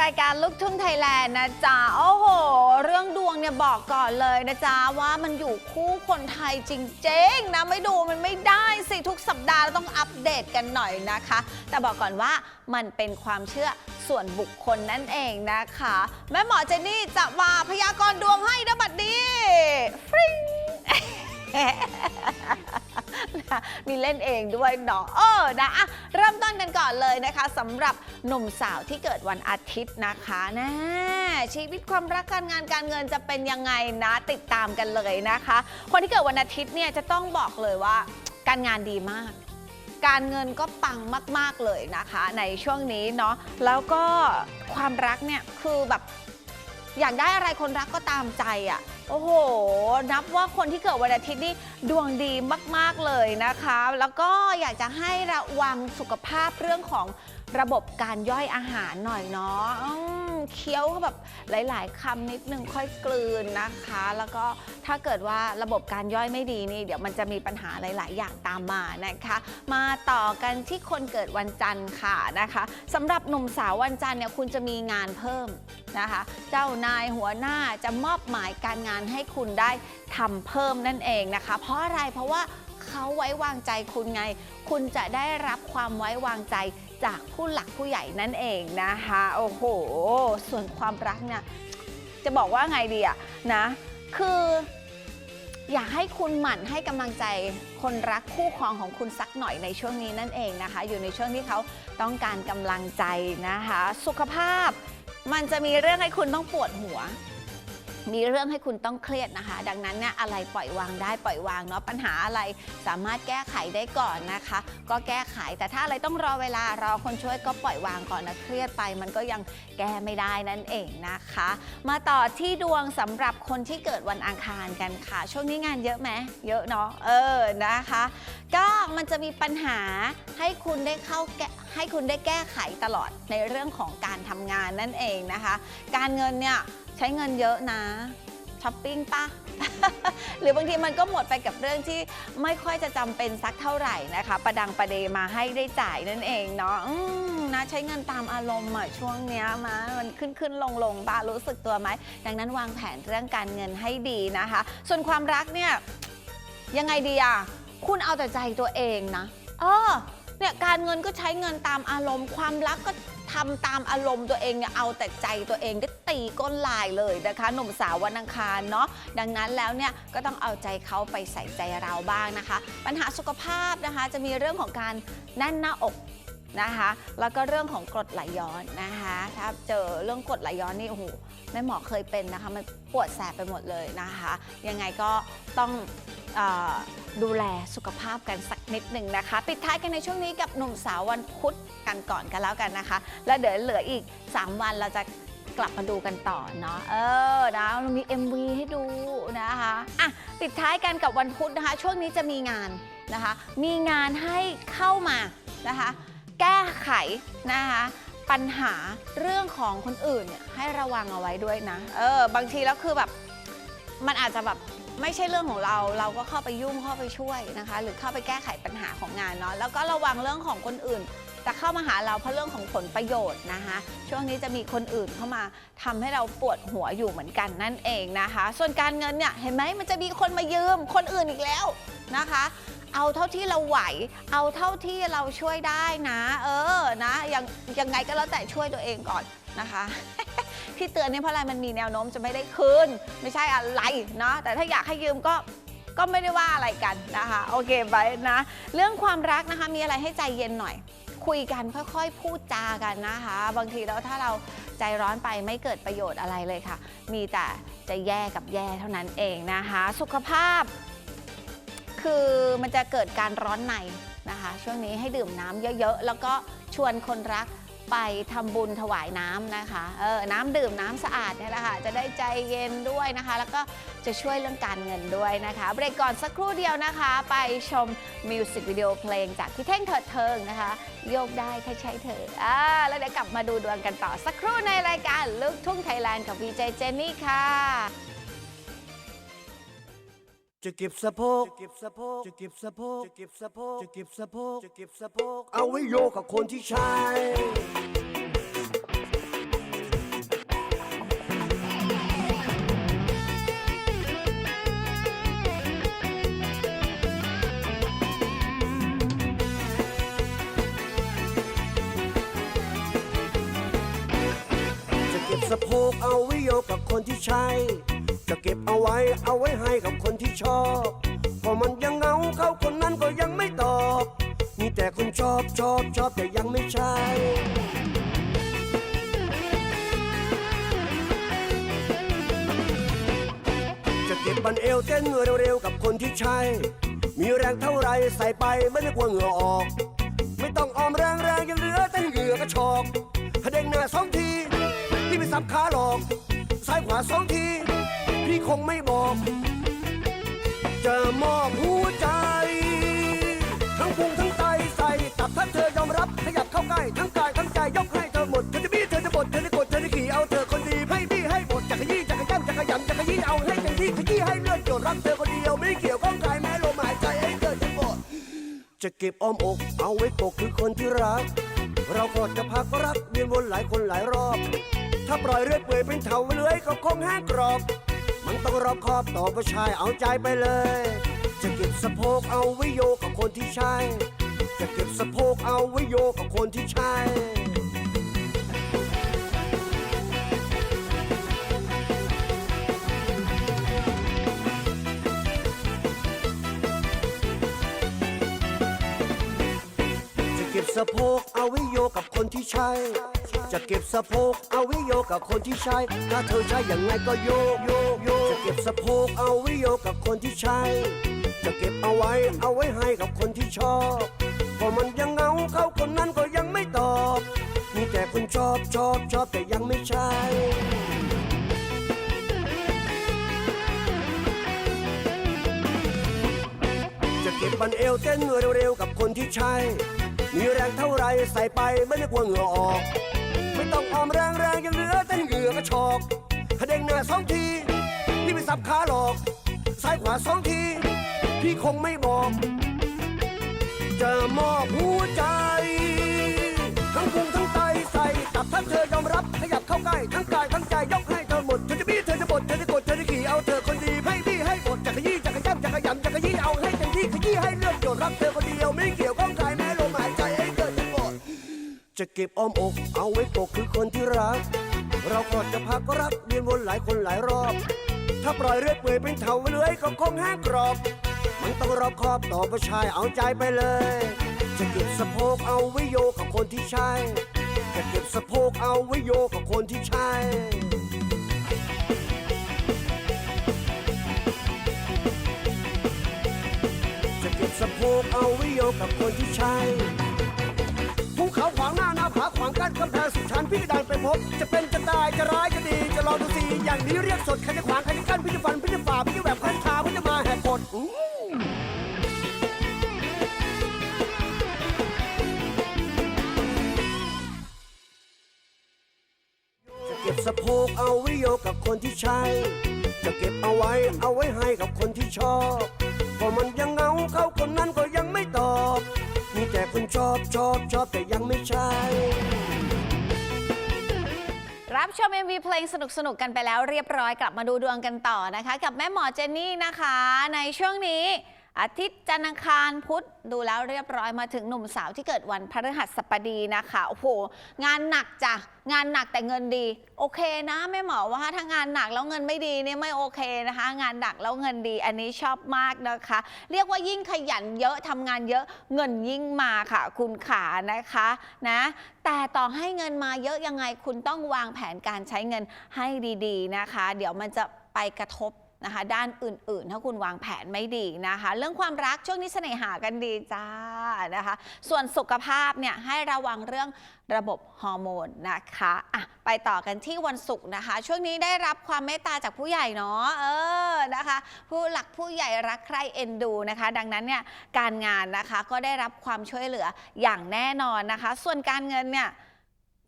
รายการลูกทุ่งไทยแลนด์นะจ๊ะ โอ้โห เรื่องดวงเนี่ยบอกก่อนเลยนะจ๊ะ ว่ามันอยู่คู่คนไทยจริงๆนะ ไม่ดูมันไม่ได้สิ ทุกสัปดาห์เราต้องอัปเดตกันหน่อยนะคะ แต่บอกก่อนว่ามันเป็นความเชื่อส่วนบุคคลนั่นเองนะคะ แม่หมอเจนนี่จะมาพยากรณ์ดวงให้นะบัดนี้ฟริ้ง นะมีเล่นเองด้วยเนาะเออนะอะเริ่มต้นกันก่อนเลยนะคะสำหรับหนุ่มสาวที่เกิดวันอาทิตย์นะคะนะชีวิตความรักการงานการเงินจะเป็นยังไงนะติดตามกันเลยนะคะ คนที่เกิดวันอาทิตย์เนี่ยจะต้องบอกเลยว่าการงานดีมาก การเงินก็ปังมาก ๆเลยนะคะ ในช่วงนี้เนาะแล้วก็ความรักเนี่ยคือแบบอยากได้อะไรคนรักก็ตามใจอะ่ะ โอ้โห นับว่าคนที่เกิดวันอาทิตย์นี่ดวงดีมาก ๆ เลยนะคะ แล้วก็อยากจะให้ระวังสุขภาพเรื่องของระบบการย่อยอาหารหน่อยเนาะอืม เคี้ยวแบบหลาย ๆคำนิดนึงค่อยกลืนนะคะ แล้วก็ถ้าเกิดว่าระบบการย่อยไม่ดีนี่ เดี๋ยวมันจะมีปัญหาหลาย ๆ อย่างตามมานะคะ มาต่อกันที่คนเกิดวันจันทร์ค่ะนะคะสำหรับหนุ่มสาววันจันทร์เนี่ยคุณจะมีงานเพิ่มนะคะ เจ้านายหัวหน้าจะมอบหมายการงานให้คุณได้ทำเพิ่มนั่นเองนะคะ เพราะอะไรเพราะว่าเขาไว้วางใจคุณไง คุณจะได้รับความไว้วางใจ จากผู้หลักผู้ใหญ่นั่นเองนะคะ โอ้โห ส่วนความรักเนี่ยจะบอกว่าไงดีอะนะ คือ อยากให้คุณหมั่นให้กำลังใจคนรักคู่ครองของคุณสักหน่อยในช่วงนี้นั่นเองนะคะ อยู่ในช่วงที่เขาต้องการกำลังใจนะคะ สุขภาพมันจะมีเรื่องให้คุณต้องปวดหัว มีเรื่องให้คุณต้องเครียดนะคะ ดังนั้นเนี่ยอะไรปล่อยวางได้ปล่อยวางเนาะปัญหาอะไรสามารถแก้ไขได้ก่อนนะคะ ก็แก้ไขแต่ถ้าอะไรต้องรอเวลารอคนช่วยก็ปล่อยวางก่อนนะเครียดไป มันก็ยังแก้ไม่ได้นั่นเองนะคะ มาต่อที่ดวงสำหรับคนที่เกิดวันอังคารกันค่ะ ช่วงนี้งานเยอะไหมเยอะเนาะเออนะคะ ก็มันจะมีปัญหาให้คุณได้เข้าแก้ให้คุณได้แก้ไขตลอดในเรื่องของการทำงานนั่นเองนะคะ การเงินเนี่ย ใช้เงินเยอะนะช้อปปิ้งปะ หรือบางทีมันก็หมดไปกับเรื่องที่ไม่ค่อยจะจำเป็นสักเท่าไหร่นะคะ ประดังประเดมาให้ได้จ่ายนั่นเองเนาะนะใช้เงินตามอารมณ์อะช่วงเนี้ยมามันขึ้นขึ้นลงลงบารู้สึกตัวไหม ดังนั้นวางแผนเรื่องการเงินให้ดีนะคะ ส่วนความรักเนี่ยยังไงดีอะคุณเอาแต่ใจตัวเองนะ เออ เนี่ยการเงินก็ใช้เงินตามอารมณ์ ความรักก็ทำตามอารมณ์ตัวเองเนี่ยเอาแต่ใจตัวเองได้ ตีก้นลายเลยนะคะหนุ่มสาววันอังคารเนาะดังนั้นแล้วเนี่ยก็ต้องเอาใจเขาไปใส่ใจเราบ้างนะคะ ปัญหาสุขภาพนะคะ จะมีเรื่องของการแน่นหน้าอกนะคะ แล้วก็เรื่องของกรดไหลย้อนนะคะ ถ้าเจอเรื่องกรดไหลย้อนนี่โอ้โหแม่หมอเคยเป็นนะคะ มันปวดแสบไปหมดเลยนะคะ ยังไงก็ต้องออดูแลสุขภาพกันสักนิดหนึ่งนะคะ ปิดท้ายกันในช่วงนี้กับหนุ่มสาววันพุธกันก่อนกันแล้วกันนะคะ แล้วเดี๋ยวเหลืออีก 3 วันเราจะ กลับมาดูกันต่อเนาะเออนะเรามี MV ให้ดูนะคะอะปิดท้ายกันกับวันพุธนะคะ ช่วงนี้จะมีงานนะคะ มีงานให้เข้ามานะคะ แก้ไขนะคะปัญหาเรื่องของคนอื่นเนี่ยให้ระวังเอาไว้ด้วยนะ เออ บางทีแล้วคือแบบมันอาจจะแบบไม่ใช่เรื่องของเราเราก็เข้าไปยุ่งเข้าไปช่วยนะคะ หรือเข้าไปแก้ไขปัญหาของงานเนาะแล้วก็ระวังเรื่องของคนอื่น จะเข้ามาหาเราเพราะเรื่องของผลประโยชน์นะคะ ช่วงนี้จะมีคนอื่นเข้ามาทำให้เราปวดหัวอยู่เหมือนกันนั่นเองนะคะ ส่วนการเงินเนี่ยเห็นไหมมันจะมีคนมายืมคนอื่นอีกแล้วนะคะ เอาเท่าที่เราไหว เอาเท่าที่เราช่วยได้นะ เออนะยังยังไงก็แล้วแต่ช่วยตัวเองก่อนนะคะที่เตือนเนี่ยเพราะอะไรมันมีแนวโน้มจะไม่ได้คืนไม่ใช่อะไรเนาะแต่ถ้าอยากให้ยืมก็ ก็ไม่ได้ว่าอะไรกันนะคะ โอเคไปนะ เรื่องความรักนะคะมีอะไรให้ใจเย็นหน่อย คุยกันค่อยๆพูดจากันนะคะ บางทีแล้วถ้าเราใจร้อนไปไม่เกิดประโยชน์อะไรเลยค่ะ มีแต่จะแย่กับแย่เท่านั้นเองนะคะ สุขภาพ คือมันจะเกิดการร้อนในนะคะ ช่วงนี้ให้ดื่มน้ำเยอะๆ แล้วก็ชวนคนรัก ไปทำบุญถวายน้ำนะคะเออน้ำดื่มน้ำสะอาดเนี่ยแหละค่ะจะได้ใจเย็นด้วยนะคะ แล้วก็จะช่วยเรื่องการเงินด้วยนะคะเบรกก่อนสักครู่เดียวนะคะ ไปชมมิวสิกวิดีโอเพลงจากพี่เท่งเถิดเทิงนะคะ โยกได้ถ้าใช่เธออ่าแล้วเดี๋ยวกลับมาดูดวงกันต่อสักครู่ในรายการลูกทุ่งไทยแลนด์กับวีเจเจนนี่ค่ะ จะเก็บสะโพก จะเก็บสะโพก จะเก็บสะโพก จะเก็บสะโพก จะเก็บสะโพก จะเก็บสะโพก เอาไว้โยกกับคนที่ใช้ จะเก็บสะโพกเอาไว้โยกกับคนที่ใช้ จะเก็บเอาไว้เอาไว้ให้กับคนที่ชอบพอมันยังเหงาเขาคนนั้นก็ยังไม่ตอบ มีแต่คนชอบชอบชอบแต่ยังไม่ใช่จะเก็บบันเอวเต้นเร็วๆกับคนที่ใช่ มีแรงเท่าไรใส่ไปไม่ได้กลัวเหงื่อออก ไม่ต้องออมแรงแรงยังเหลือเต้นเหงื่อกระชอกเด้งหน้าสองทีพี่ไม่สับขาหรอกซ้ายขวาสองที พี่คงไม่บอก จะมอบหัวใจ ทั้งพุงทั้งไตใส่ตับถ้าเธอยอมรับขยับเข้าใกล้ทั้งกายทั้งใจยกให้เธอหมดเธอจะบี้เธอจะบดเธอจะกดเธอจะขี่เอาเธอคนดีให้บี้ให้บดจะขยี้จะขย้ำจะขยำจะขยี้เอาให้เต็มที่ขยี้ให้เลือดหยดรักเธอคนเดียวไม่เกี่ยวข้องใครแม้ลมหายใจให้เธอจะหมดจะเก็บอ้อมอกเอาไว้ปกคือคนที่รัก เราก็จะพักรักเวียนวนหลายคนหลายรอบ ถ้าปล่อยเรื่อยเปื่อยเป็นเถาเลื้อยก็คงแห้งกรอบ มันต้องรอบคอบต่อผู้ชายเอาใจไปเลย จะเก็บสะโพกเอาไว้โยกกับคนที่ใช่ จะเก็บสะโพกเอาไว้โยกกับคนที่ใช่จะเก็บสะโพกเอาไว้โยกกับคนที่ใช่ จะเก็บสะโพกเอาไว้โยกกับคนที่ใช่ถ้าเธอใช่อย่างไงก็โยกโยกโยกจะเก็บสะโพกเอาไว้โยกกับคนที่ใช่จะเก็บเอาไว้เอาไว้ให้กับคนที่ชอบพอมันยังเงาเขาคนนั้นก็ยังไม่ตอบ มีแต่คนชอบชอบชอบแต่ยังไม่ใช่จะเก็บบันเอวเต้นเร็วๆกับคนที่ใช่ มีแรงเท่าไรใส่ไปไม่ได้กลัวเหงื่อออก ไม่ต้องออมแรงแรงยังเหลือเต้นเหงื่อกระชอกถ้าเด้งหน้าสองทีพี่ไม่สับขาหรอกซ้ายขวาสองที พี่คงไม่บอก จะมอบหัวใจ ทั้งพุงทั้งไตใส่ตับถ้าเธอยอมรับขยับเข้าใกล้ทั้งกายทั้งใจยกให้เธอหมดจะบี้เธอจะบด จะเก็บอ้อมอก เอาไว้ปกคือคนที่รัก เราก็จะพักรักเวียนวนหลายคนหลายรอบ ถ้าปล่อยเรื่อยเปื่อยเป็นเถาเลื้อยก็คงแห้งกรอบ มันต้องรอบคอบต่อผู้ชายเอาใจไปเลย จะเก็บสะโพกเอาไว้โยกกับคนที่ใช่ จะเก็บสะโพกเอาไว้โยกกับคนที่ใช่จะเก็บสะโพกเอาไว้โยกกับคนที่ใช่ กั้นกำแพงสุดชันพี่ดันไปพบ จะเป็นจะตายจะร้ายจะดีจะลองดูสิอย่างนี้เรียกสดใครจะขวางใครจะกั้นพี่จะฟันพี่จะฝ่าพี่จะแบบคันขาพี่จะมาแหกกฎจะเก็บสะโพกเอาไว้โยกกับคนที่ใช่จะเก็บเอาไว้เอาไว้ให้กับคนที่ชอบ พอมันยังเหงาเขาคนนั้นก็ยังไม่ตอบ มีแต่คนชอบชอบชอบแต่ยังไม่ใช่ รับชม MV เพลงสนุกๆกันไปแล้วเรียบร้อยกลับมาดูดวงกันต่อนะคะ กับแม่หมอเจนนี่นะคะ ในช่วงนี้ อาทิตย์จันทร์อังคารพุธดูแล้วเรียบร้อยมาถึงหนุ่มสาวที่เกิดวันพฤหัสบดีนะคะโอ้โหงานหนักจ้ะงานหนักแต่เงินดี โอเคนะแม่หมอว่าถ้างานหนักแล้วเงินไม่ดีเนี่ยไม่โอเคนะคะ งานหนักแล้วเงินดี อันนี้ชอบมากนะคะ เรียกว่ายิ่งขยันเยอะทำงานเยอะเงินยิ่งมาค่ะ คุณขานะคะนะแต่ต่อให้เงินมาเยอะยังไงคุณต้องวางแผนการใช้เงินให้ดี ๆนะคะ เดี๋ยวมันจะไปกระทบ นะคะ ด้านอื่นๆ ถ้าคุณวางแผนไม่ดีนะคะ เรื่องความรักช่วงนี้เสน่หากันดีจ้านะคะ ส่วนสุขภาพเนี่ยให้ระวังเรื่องระบบฮอร์โมนนะคะอะไปต่อกันที่วันศุกร์นะคะ ช่วงนี้ได้รับความเมตตาจากผู้ใหญ่เนาะเออนะคะ ผู้หลักผู้ใหญ่รักใคร่เอ็นดูนะคะ ดังนั้นเนี่ยการงานนะคะก็ได้รับความช่วยเหลืออย่างแน่นอนนะคะ ส่วนการเงินเนี่ย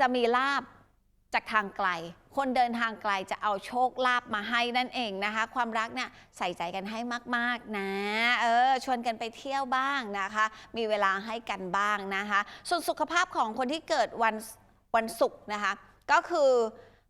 จะมีลาบ จากทางไกล คนเดินทางไกลจะเอาโชคลาภมาให้นั่นเองนะคะ ความรักเนี่ยใส่ใจกันให้มากๆนะเออชวนกันไปเที่ยวบ้างนะคะ มีเวลาให้กันบ้างนะคะ ส่วนสุขภาพของคนที่เกิดวันวันศุกร์นะคะ ก็คือ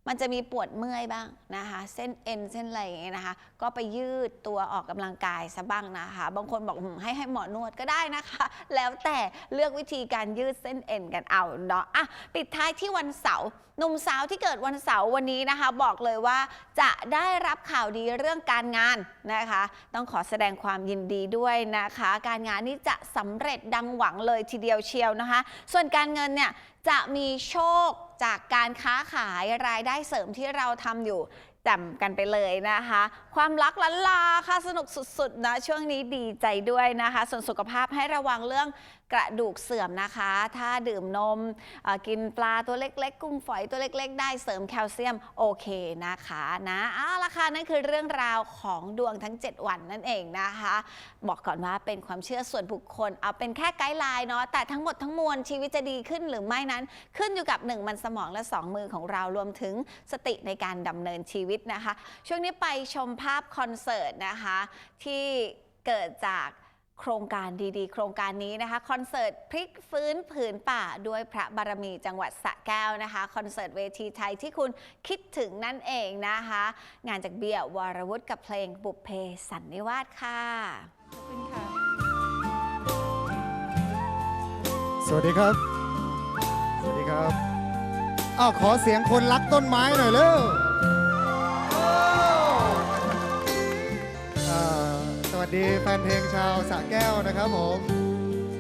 มันจะมีปวดเมื่อยบ้างนะคะ เส้นเอ็นเส้นอะไรอย่างเงี้ยนะคะ ก็ไปยืดตัวออกกำลังกายซะบ้างนะคะ บางคนบอกให้ให้หมอนวดก็ได้นะคะ แล้วแต่เลือกวิธีการยืดเส้นเอ็นกันเอาเนาะอะปิดท้ายที่วันเสาร์หนุ่มสาวที่เกิดวันเสาร์วันนี้นะคะ บอกเลยว่าจะได้รับข่าวดีเรื่องการงานนะคะ ต้องขอแสดงความยินดีด้วยนะคะ การงานนี้จะสำเร็จดังหวังเลยทีเดียวเชียวนะคะ ส่วนการเงินเนี่ย จะมีโชคจากการค้าขายรายได้เสริมที่เราทำอยู่จำกันไปเลยนะคะ ความรักล้นลาค่ะสนุกสุดๆนะช่วงนี้ดีใจด้วยนะคะ ส่วนสุขภาพให้ระวังเรื่องกระดูกเสื่อมนะคะ ถ้าดื่มนมกินปลาตัวเล็ก ๆ กุ้งฝอยตัวเล็ก ๆ ได้เสริมแคลเซียมโอเคนะคะนะเอาละค่ะนั่นคือเรื่องราวของดวงทั้ง 7 วันนั่นเองนะคะ บอกก่อนว่าเป็นความเชื่อส่วนบุคคล เอาเป็นแค่ไกด์ไลน์เนาะแต่ทั้งหมดทั้งมวลชีวิตจะดีขึ้นหรือไม่นั้น ขึ้นอยู่กับ 1 มันสมองและ 2 มือของเรารวมถึงสติในการดำเนินชีวิตนะคะ ช่วงนี้ไปชมภาพคอนเสิร์ตนะคะ ที่เกิดจาก โครงการดีๆ โครงการนี้นะคะคอนเสิร์ตพลิกฟื้นผืนป่าด้วยพระบารมีจังหวัดสระแก้วนะคะคอนเสิร์ตเวทีไทยที่คุณคิดถึงนั่นเองนะคะ งานจากเบียร์วรวุฒิกับเพลงบุพเพสันนิวาสค่ะขอบคุณค่ะ สวัสดีครับ สวัสดีครับ อ้าวขอเสียงคนรักต้นไม้หน่อยเร็ว ดีแฟนเพลงชาวสระแก้วนะครับผม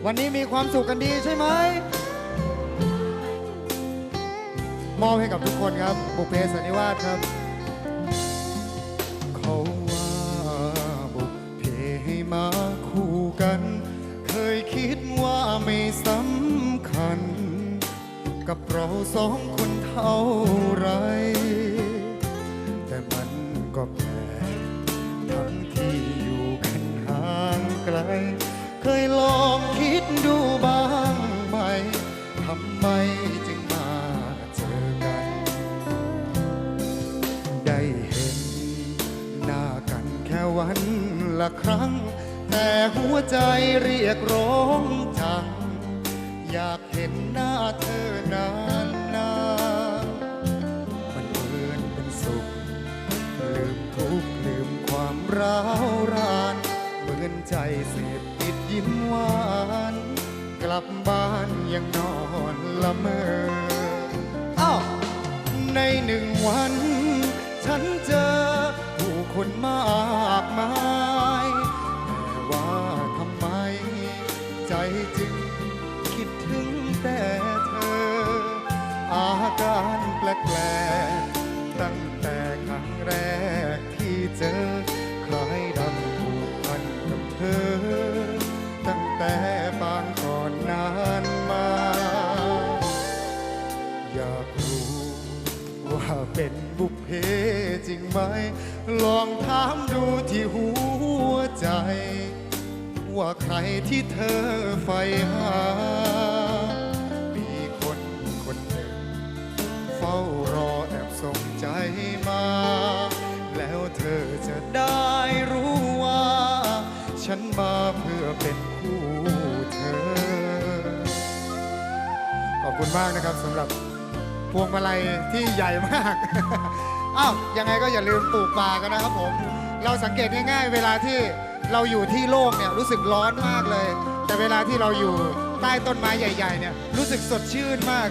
วันนี้มีความสุขกันดีใช่ไหมมอบให้กับทุกคนครับ บุพเพสันนิวาสครับเขาว่าบุพเพให้มาคู่กัน เคยคิดว่าไม่สำคัญ กับเราสองคนเท่าไร ร้าวรานเหมือนใจเสพติดยิ้มหวาน กลับบ้านยังนอนละเมออ้าวในหนึ่งวัน ฉันเจอผู้คนมากมายแต่ว่าทำไม ใจจึงคิดถึงแต่เธอ อาการแปลกๆตั้ง ไหม ลองถามดูที่หัวใจ ว่าใครที่เธอใฝ่หา มีคนคนหนึ่ง เฝ้ารอแอบส่งใจมา แล้วเธอจะได้รู้ว่า ฉันมาเพื่อเป็นคู่เธอ ขอบคุณมากนะครับสำหรับพวงมาลัยที่ใหญ่มาก อ้าวยังไงก็อย่าลืมปลูกป่ากันนะครับผม เราสังเกตง่ายๆ เวลาที่เราอยู่ที่โล่งเนี่ยรู้สึกร้อนมากเลย แต่เวลาที่เราอยู่ใต้ต้นไม้ใหญ่ ๆ เนี่ยรู้สึกสดชื่นมาก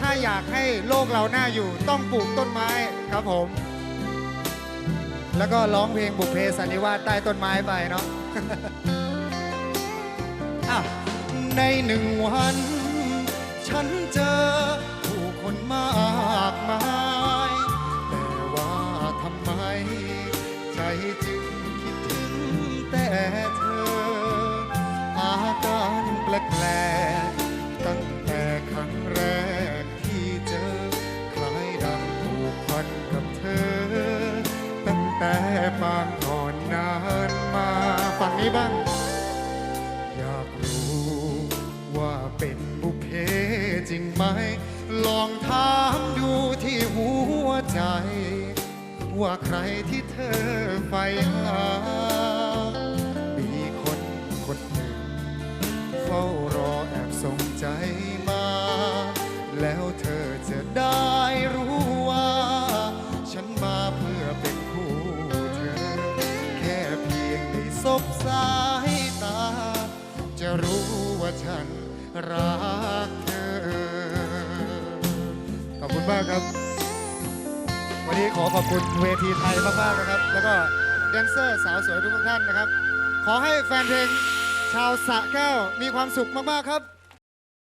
ถ้าอยากให้โลกเราน่าอยู่ต้องปลูกต้นไม้ครับผม แล้วก็ร้องเพลงบุพเพสันนิวาสใต้ต้นไม้ไปเนาะอะในหนึ่งวัน ฉันเจอผู้คนมากมาย เธอ อาการแปลกๆตั้งแต่ครั้งแรกที่เจอ คล้ายดังผูกพันกับเธอ ตั้งแต่ปางก่อนนานมาฝั่งนี้บ้าง อยากรู้ว่าเป็นบุพเพจริงไหม ลองถามดูที่หัวใจ ว่าใครที่เธอใฝ่หา สายตา จะรู้ว่าฉันรักเธอ ขอบคุณมากครับ วันนี้ขอขอบคุณเวทีไทยมากๆนะครับ แล้วก็แดนเซอร์สาวสวยทุกท่านนะครับ ขอให้แฟนเพลงชาวสะแก้วมีความสุขมากๆครับ